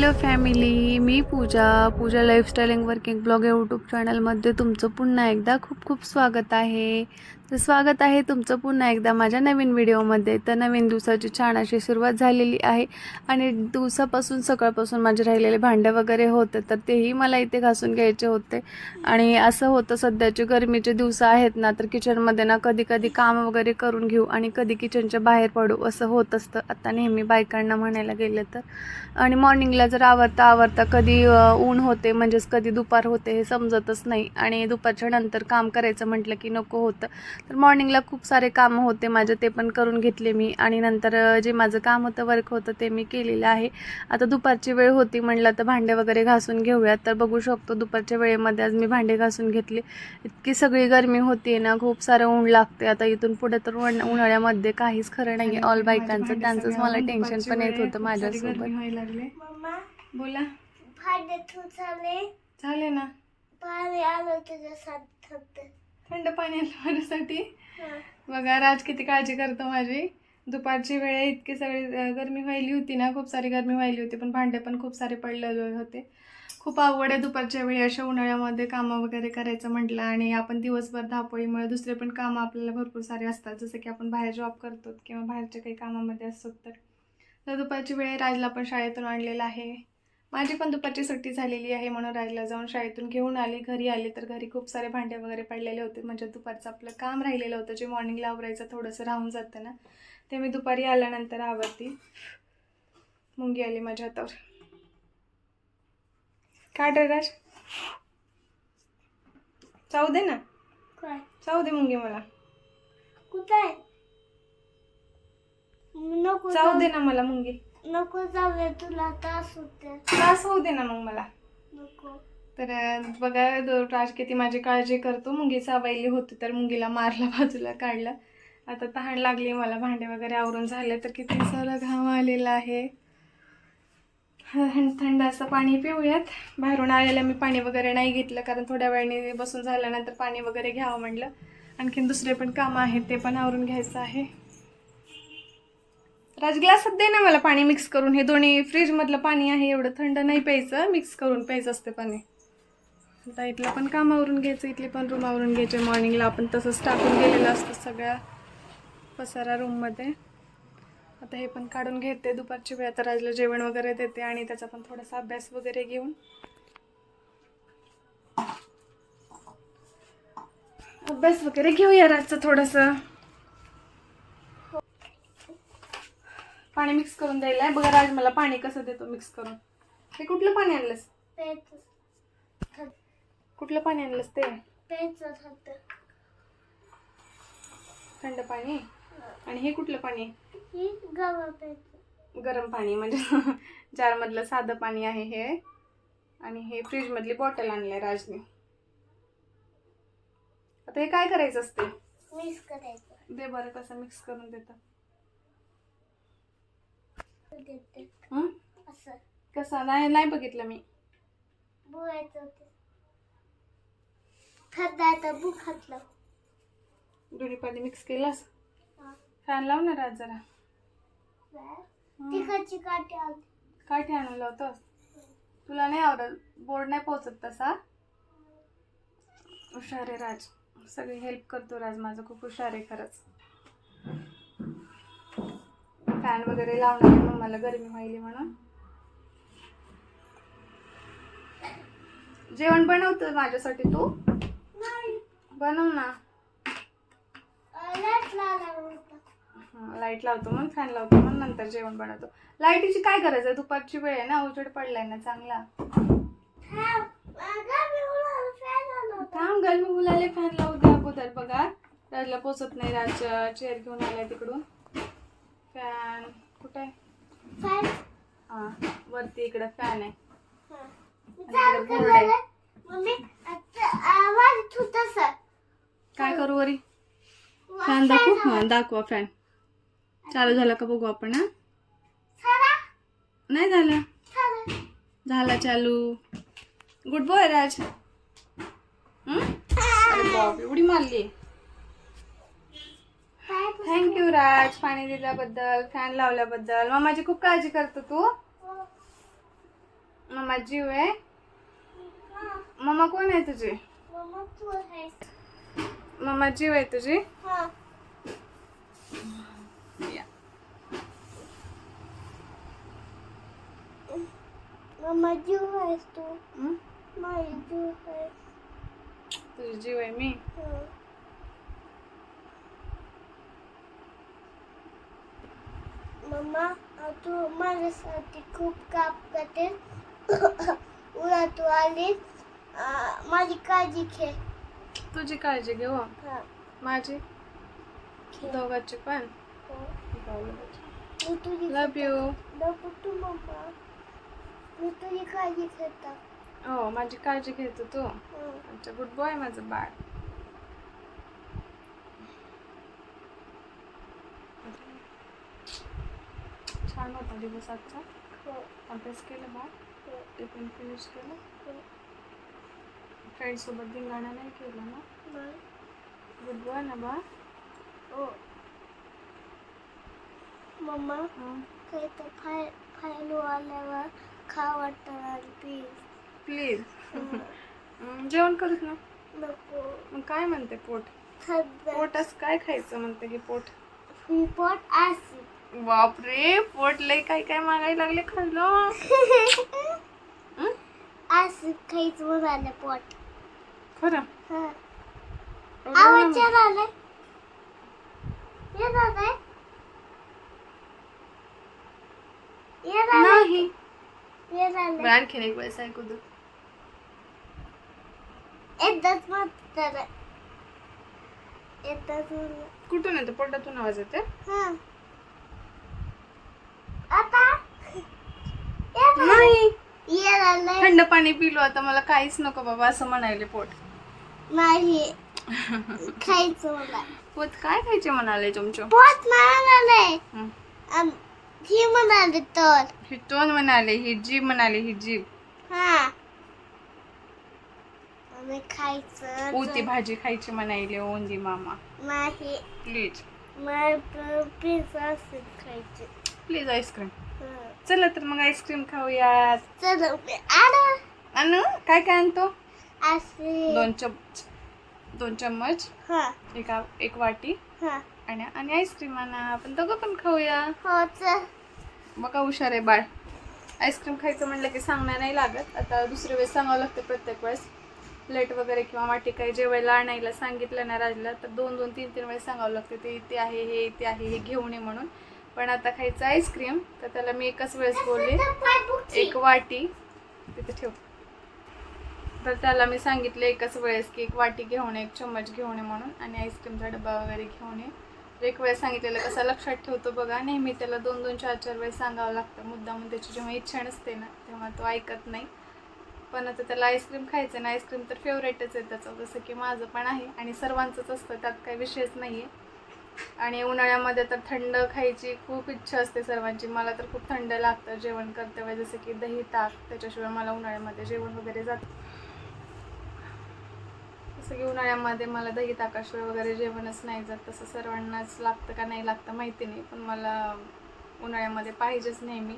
Hello family me Pooja. Pooja lifestyle and working blog या YouTube चॅनलमध्ये तुमचं पुन्हा एकदा खूप खूप स्वागत आहे. तर स्वागत आहे तुमचं पुन्हा एकदा माझ्या नवीन व्हिडिओमध्ये. तर नवीन दिवसाची छान अशी सुरुवात झालेली आहे. आणि दिवसापासून सकाळपासून माझे राहिलेले भांडे वगैरे होते तर तेही मला इथे घासून घ्यायचे होते. आणि असं होतं सध्याचे गरमीचे दिवस आहेत ना तर किचनमध्ये ना कधी कधी काम वगैरे करून घेऊ आणि कधी किचनच्या बाहेर पडू असं होत असतं. आता नेहमी बायकांना म्हणायला गेलं तर. आणि मॉर्निंगला जर आवरता आवरता कधी ऊन होते म्हणजेच कधी दुपार होते हे समजतच नाही. आणि दुपारच्या नंतर काम करायचं म्हटलं की नको होतं. तर मॉर्निंगला खूप सारे कामं होते. माझे ते पण करून घेतले मी. आणि नंतर जे माझं काम होतं वर्क होतं ते मी केलेलं आहे. आता दुपारची वेळ होती म्हणलं तर भांडे वगैरे घासून घेऊयात. तर बघू शकतो दुपारच्या वेळेमध्ये आज मी भांडे घासून घेतले. इतकी सगळी गरमी होती ना खूप सारं ऊन लागते आता इथून पुढे तर उन्हा- उन्हाळ्यामध्ये काहीच खरं नाही ऑल बायकांचं त्यांचंच. मला टेन्शन पण येत होतं माझ्यासोबत. मम्मा? बोला. भांडे तू झाले? झाले ना. पाणी आलं तुझ्या साथ थंड पाणी आलं माझ्यासाठी बघा राज किती काळजी करतो माझी. दुपारची वेळ इतकी सगळी गरमी व्हायली होती ना खूप सारी गरमी व्हायली होती पण भांडे पण खूप सारे पडलेले होते. खूप आवड आहे दुपारच्या वेळी अशा उन्हाळ्यामध्ये कामं वगैरे करायचं म्हटलं आणि आपण दिवसभर धावपळीमुळे दुसरे पण कामं आपल्याला भरपूर सारे असतात. जसं की आपण बाहेर जॉब करतो किंवा बाहेरच्या काही कामामध्ये असतो तर. तर दुपारची वेळ राजला पण शाळेतून आणलेला आहे. माझी पण दुपारची सुट्टी झालेली आहे म्हणून राजला जाऊन शाळेतून घेऊन आले. घरी आले तर घरी खूप सारे भांडे वगैरे पडलेले होते. म्हणजे दुपारचं आपलं काम राहिलेलं होतं. जे मॉर्निंगला आवरायचं थोडंसं राहून जातं ना. ते मी दुपारी आल्यानंतर आवरती. मुंगी आली माझ्या हातावर. काय राज? चावू दे ना. काय? चावू दे मुंगी मला. कुठे चावू दे ना मला मुंगी. नको जाऊया तुला त्रास होते त्रास होऊ दे ना मग मला. नको. तर बघा दो- राज किती माझी काळजी करतो. मुंगी चावायली होती तर मुंगीला मारला बाजूला काढलं. आता तहान लागली मला भांडे वगैरे आवरून झाले तर किती सारा घाम आलेला आहे. थंड थंड असं पाणी पिऊयात. बाहेरून आलेलं मी पाणी वगैरे नाही घेतलं कारण थोड्या वेळाने बसून झाल्यानंतर पाणी वगैरे घ्यावं म्हणलं. आणखीन दुसरे पण कामं आहेत ते पण आवरून घ्यायचं आहे. राज ग्लासात दे ना मला पाणी मिक्स करून. हे दोन्ही फ्रीजमधलं पाणी आहे एवढं थंड नाही प्यायचं. मिक्स करून प्यायचं असते पाणी. आता इथलं पण कामावरून घ्यायचं इथली पण रूमावरून घ्यायचे. मॉर्निंगला आपण तसंच टाकून गेलेलं असतं सगळ्या पसारा रूममध्ये आता हे पण काढून घेते दुपारची वेळ. आता राजला जेवण वगैरे देते आणि त्याचा पण थोडासा अभ्यास वगैरे घेऊन. अभ्यास वगैरे घेऊया राजचा थोडंसं. पाणी मिक्स करून द्यायला आहे. बघा राज मला पाणी कसं देतो मिक्स करून. हे कुठलं पाणी आणलंस? कुठलं पाणी आणलंस ते? थंड पाणी? आणि हे कुठलं पाणी? ही गरम पाणी म्हणजे जारमधलं साधं पाणी आहे हे. आणि हे फ्रीजमधली बॉटल आणली आहे राजने. आता हे काय करायचं असते? मिक्स करायचं. दे बरं कसं मिक्स करून देतं देते. हं? असं. कसं? नाही नाही बघितलं मी. बुवायचं होते. थंडायचं बुक घातलं दोन्ही पाणी मिक्स केलास. फॅन लाव ना राज जरा. हं. तिखटची काठी आणून लावतोस तुला नाही आवडत? बोर्ड नाही पोचत तसा? हुशार आहे राज. सगळी हेल्प करतो राज. माझं खूप हुशार आहे खरंच. फॅन वगैरे लावणार आहे मग मला गरमी व्हायली म्हणून. जेवण बनवतं माझ्यासाठी तू? नाही. बनव ना. लाइट लावतो मग फॅन लावतो मग नंतर जेवण बनवतो. लाईटीची काय गरज आहे? दुपारची वेळ आहे ना उजेड पडलाय ना चांगला. थांब गरमी मुलाले फॅन लावू द्या अगोदर बघा. राजला पोचत नाही राज चेअर घेऊन आलाय तिकडून. फॅन कुठे? हा वरती इकडं फॅन आहे. काय करू वरी? फॅन दाखवू? हा दाखवा फॅन चालू झाला का बघू आपण हा? नाही झाला. झाला. चालू. Good boy Raj? अरे बाप एवढी मारली थँक्यू राज पाणी दिल्याबद्दल फॅन लावल्याबद्दल. मामाची खूप काळजी करतो तू. मम्मा जीव आहे. मम्मा कोण आहे तुझी? मम्मा जीव आहे तुझी? हा. मम्मा जीव आहेस तू. तुझी जीव आहे मी? मम्मा तू माझ्यासाठी खूप काम करते. उद्या तू आली. माझी काळजी घे. तुझी काळजी घे हा. माझी. दोघांची पण? हो. मी तुझी लव यू नको तू मम्मा. मी तुझी काळजी घेता. हो माझी काळजी घेतो तू. हं. अच्छा गुड बॉय माझं बाळ. छान होता दिवस आजचा. हो, अभ्यास केलं बा. हो, टिफिन फिनिश केलं. हो. फ्रेंडसोबत धिंगाणा नाही केलं ना. गुड बॉय ना बा? हो. मम्मा हं. काही तर फाय फाईल आल्यावर खा वाटतं आणि प्लीज प्लीज हं. हं, जेवण करूच ना? नको. मग काय म्हणते पोट? थंड पोटास काय खायचं म्हणते की पोट? रिपोर्ट ऍसिड बापरे पोट लय काय काय मागायला लागले खाल्लं? ऍसिड खायचं म्हणाले पोट. खरं? हा. आवाज आहे नाही. आणखीन एक वेळेस ऐकू दे. एकदाच कुठून येतं? पोटातून आवाज येते हा आता नाही येणार थंड पाणी पिलो आता मला काहीच नको बाबा असं म्हणायले पोट. नाही. खायचं मला. पोट काय खायचे म्हणाले तुमचं? पोट म्हणाले. हं. ही म्हणाले तर. ही टोन म्हणाले ही जीभ म्हणाले ही जीभ. हा. आणि खायचं. ओती भाजी खायची म्हणायले ओंदी मामा. नाही. प्लीज. मला पिझ्झा खायचे. Please ice cream. हा. चला तर मग आईस्क्रीम खाऊयात. चल आणि. काय काय आणतो? दोन चम दोन चम्मच हा. एका एक वाटी हा. आणि आणि आईस्क्रीम आणा. आपण दोघं पण खाऊया. हो चल. बघा हुशार आहे बाळ. आईस्क्रीम खायचं म्हणलं की सांगणार नाही लागत. आता दुसरी वेळेस सांगावं लागतं प्रत्येक वेळेस. प्लेट वगैरे किंवा वाटी काही जेवायला आणायला सांगितलं ना राजला तर दोन दोन तीन तीन वेळेस सांगावं लागतं ते इथे आहे हे इथे आहे हे घेऊन ये म्हणून. पण आता खायचं आईस्क्रीम तर त्याला मी एकच वेळेस बोलले. एक वाटी. तिथे ठेव. तर त्याला मी सांगितलं एकच वेळेस की एक वाटी घेऊन एक चम्मच घेऊन ये म्हणून आणि आईस्क्रीमचा डबा वगैरे घेऊन ये. तर एक वेळेस सांगितलेलं कसं लक्षात ठेवतो बघा नेहमी त्याला दोन दोन चार चार वेळेस सांगावं लागतं. मुद्दामून त्याची जेव्हा इच्छा नसते ना तेव्हा तो ऐकत नाही. पण आता त्याला आईस्क्रीम खायचं ना आईस्क्रीम तर फेवरेटच आहे त्याचं. जसं की माझं पण आहे आणि सर्वांचंच असतं त्यात काही विषयच नाही आहे आणि उन्हाळ्यामध्ये तर थंड खायची खूप इच्छा असते सर्वांची. मला तर खूप थंड लागतं जेवण करते वेळेस. जसं की दही ताक त्याच्याशिवाय मला उन्हाळ्यामध्ये जेवण वगैरे जात जसं की उन्हाळ्यामध्ये मला दही ताकाशिवाय वगैरे जेवणच नाही जात. तसं सर्वांनाच लागतं का नाही लागतं माहिती नाही. पण मला उन्हाळ्यामध्ये पाहिजेच नेहमी.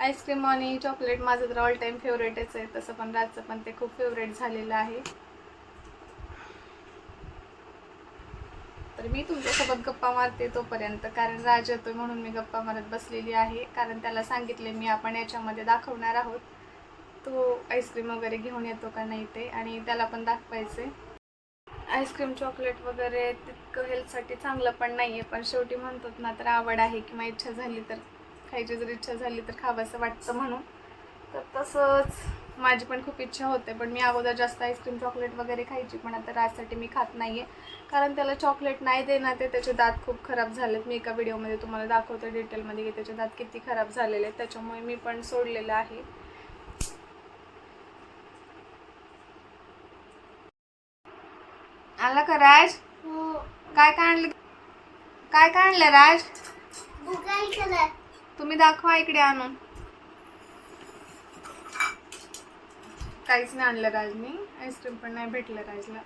आईस्क्रीम आणि चॉकलेट माझं तर ऑल टाईम फेवरेटच आहे. तसं पण राजचं पण ते खूप फेवरेट झालेलं आहे. तर मी तुमच्यासोबत गप्पा मारते तोपर्यंत. कारण राज येतोय म्हणून मी गप्पा मारत बसलेली आहे. कारण त्याला सांगितले मी आपण याच्यामध्ये दाखवणार आहोत. तो आईस्क्रीम वगैरे घेऊन येतो का नाही ते आणि त्याला पण दाखवायचे आईस्क्रीम चॉकलेट वगैरे तितकं हेल्थसाठी चांगलं पण नाही आहे पण शेवटी म्हणतात ना तर आवड आहे किंवा इच्छा झाली तर खायची जर इच्छा झाली तर खावंसं वाटतं म्हणून. तर तसंच माझी पण खूप इच्छा होते पण मी अगोदर जास्त आईस्क्रीम चॉकलेट वगैरे खायची पण आता राजसाठी मी खात नाही आहे कारण त्याला चॉकलेट नाही देणार ते त्याचे दात खूप खराब झालेत. मी एका व्हिडिओमध्ये तुम्हाला दाखवते डिटेलमध्ये की त्याचे दात किती खराब झालेले आहेत. त्याच्यामुळे मी पण सोडलेलं आहे. आला का राज? हो. काय काय आणलं? काय काय आणलं राज? तुम्ही दाखवा इकडे आणून. काहीच नाही आणलं राजनी. आईस्क्रीम पण नाही भेटलं राजला.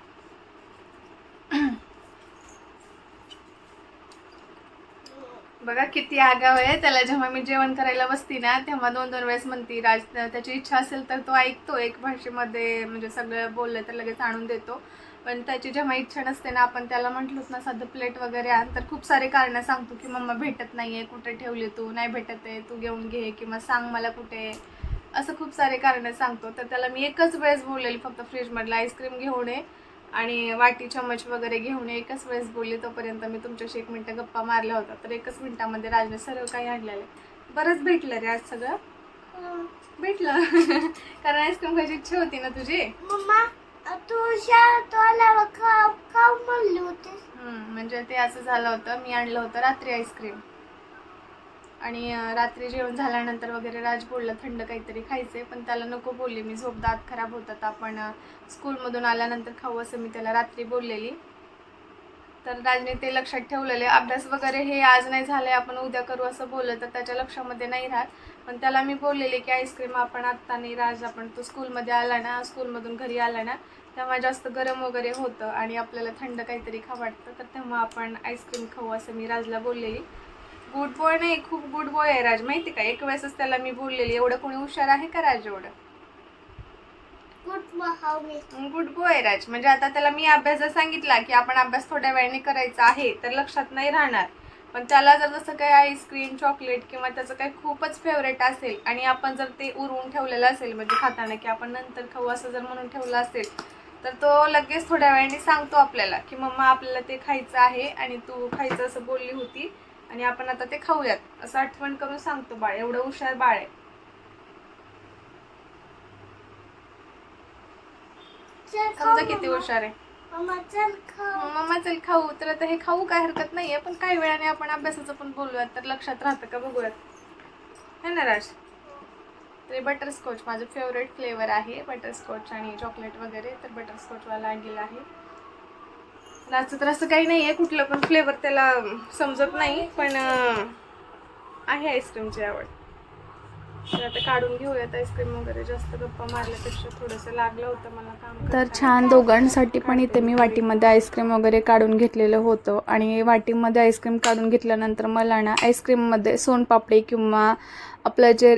बघा किती आगाव आहे. त्याला जेव्हा मी जेवण करायला बसती ना तेव्हा दोन दोन वेळेस म्हणती राज त्याची इच्छा असेल तर तो ऐकतो. एक भाषेमध्ये म्हणजे सगळं बोललं तर लगेच आणून देतो. पण त्याची जेव्हा इच्छा नसते ना आपण त्याला म्हटलोच ना साधं प्लेट वगैरे आण. तर खूप सारे कारणं सांगतो की मम्मा भेटत नाहीये. कुठे ठेवली तू? नाही भेटत आहे. तू घेऊन घे किंवा सांग मला कुठे आहे. असं खूप सारे कारणं सांगतो. तर त्याला मी एकच वेळेस बोललेली फक्त फ्रीजमधलं आईस्क्रीम घेऊन ये आणि वाटी चमच वगैरे घेऊन ये एकच वेळेस बोलले. तोपर्यंत मी तुमच्याशी एक मिनटं गप्पा मारल्या होता तर एकच मिनिटामध्ये राजने सर्व काही आणलेलं बरंच भेटलं रे आज सगळं. भेटलं. कारण आईस्क्रीम खायची इच्छा होती ना तुझी? मम्मा तू शाळेत आल्यावर खाऊ खाऊ म्हणली होतीस. हम्म, म्हणजे ते असं झालं होतं. मी आणलं होतं रात्री आईस्क्रीम. आणि रात्री जेवण झाल्यानंतर वगैरे राज बोलला थंड काहीतरी खायचंय पण त्याला नको बोलले मी झोप दात खराब होतात आपण स्कूलमधून आल्यानंतर खाऊ असं मी त्याला रात्री बोललेली. तर राजने ते लक्षात ठेवलेले अभ्यास वगैरे हे आज नाही झाले आपण उद्या करू असं बोललं तर त्याच्या लक्षामध्ये नाही राहत. पण त्याला मी बोललेले की आईस्क्रीम आपण आत्ता नाही राज आपण तो स्कूलमध्ये आला ना स्कूलमधून घरी आला ना तेव्हा जास्त गरम वगैरे होतं आणि आपल्याला थंड काहीतरी खा वाटतं तर तेव्हा आपण आईस्क्रीम खाऊ असं मी राजला बोललेली. गुड बॉय नाही खूप गुड बॉय आहे राज. माहिती का? एक वेळेसच त्याला मी बोललेली एवढं कोणी हुशार आहे का राज एवढं? Good boy Raj. म्हणजे आता त्याला मी अभ्यास जर सांगितला की आपण अभ्यास थोड्या वेळाने करायचा आहे तर लक्षात नाही राहणार. पण त्याला जर जसं काही आईस्क्रीम चॉकलेट किंवा त्याचं काही खूपच फेवरेट असेल आणि आपण जर ते उरवून ठेवलेलं असेल म्हणजे खाताना की आपण नंतर खाऊ असं जर म्हणून ठेवलं असेल तर तो लगेच थोड्या वेळाने सांगतो आपल्याला की मम्मा आपल्याला ते खायचं आहे आणि तू खायचं असं बोलली होती आणि आपण आता ते खाऊयात. असं आठवण करून सांगतो बाळ. एवढं हुशार बाळ आहे. समजा किती. हुशार आहे. मम्मा चल खाऊ. मम्मा चल खाऊ. तर आता हे खाऊ काय हरकत नाहीये पण काही वेळाने आपण अभ्यासाचं पण बोलूयात. तर लक्षात राहतं का बघूयात. है ना राज? तर बटरस्कॉच माझं फेवरेट फ्लेवर आहे. बटरस्कॉच आणि चॉकलेट वगैरे. तर बटरस्कॉचवाला आणलेला आहे. राजचं तर असं काही नाही आहे कुठलं पण फ्लेवर त्याला समजत नाही पण आहे आईस्क्रीमची आवड. तर आता काढून घेऊयात आईस्क्रीम वगैरे जास्त गप्पा मारल्यापेक्षा थोडंसं लागलं होतं मला काम तर छान दोघांसाठी पण इथे मी वाटीमध्ये आईस्क्रीम वगैरे काढून घेतलेलं होतं. आणि वाटीमध्ये आईस्क्रीम काढून घेतल्यानंतर मला ना आईस्क्रीममध्ये सोनपापडी किंवा आपलं जे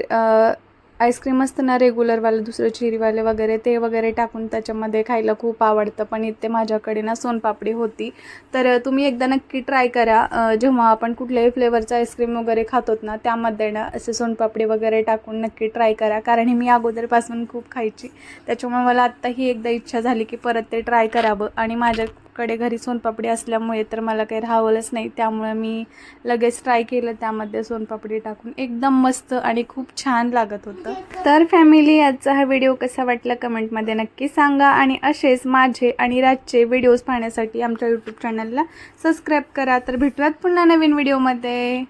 आईस्क्रीम असतं ना रेग्युलरवालं दुसरं चिरीवाले वगैरे ते वगैरे टाकून त्याच्यामध्ये खायला खूप आवडतं. पण इथे माझ्याकडे ना सोनपापडी होती. तर तुम्ही एकदा नक्की ट्राय करा. जेव्हा आपण कुठल्याही फ्लेवरचं आईस्क्रीम वगैरे खातोत ना त्यामध्ये ना असे सोनपापडी वगैरे टाकून नक्की ट्राय करा. कारण हे मी अगोदरपासून खूप खायची. त्याच्यामुळे मला आत्ताही एकदा इच्छा झाली की परत ते ट्राय करावं. आणि माझ्या कडे घरी सोनपापडी असल्यामुळे तर मला काही राहावलंच नाही. त्यामुळे मी लगेच ट्राय केलं. त्यामध्ये सोनपापडी टाकून एकदम मस्त आणि खूप छान लागत होतं. तर फॅमिली आजचा हा व्हिडिओ कसा वाटला कमेंटमध्ये नक्की सांगा आणि असेच माझे आणि राजचे व्हिडिओज पाहण्यासाठी आमच्या यूट्यूब चॅनलला सबस्क्राईब करा. तर भेटूयात पुन्हा नवीन व्हिडिओमध्ये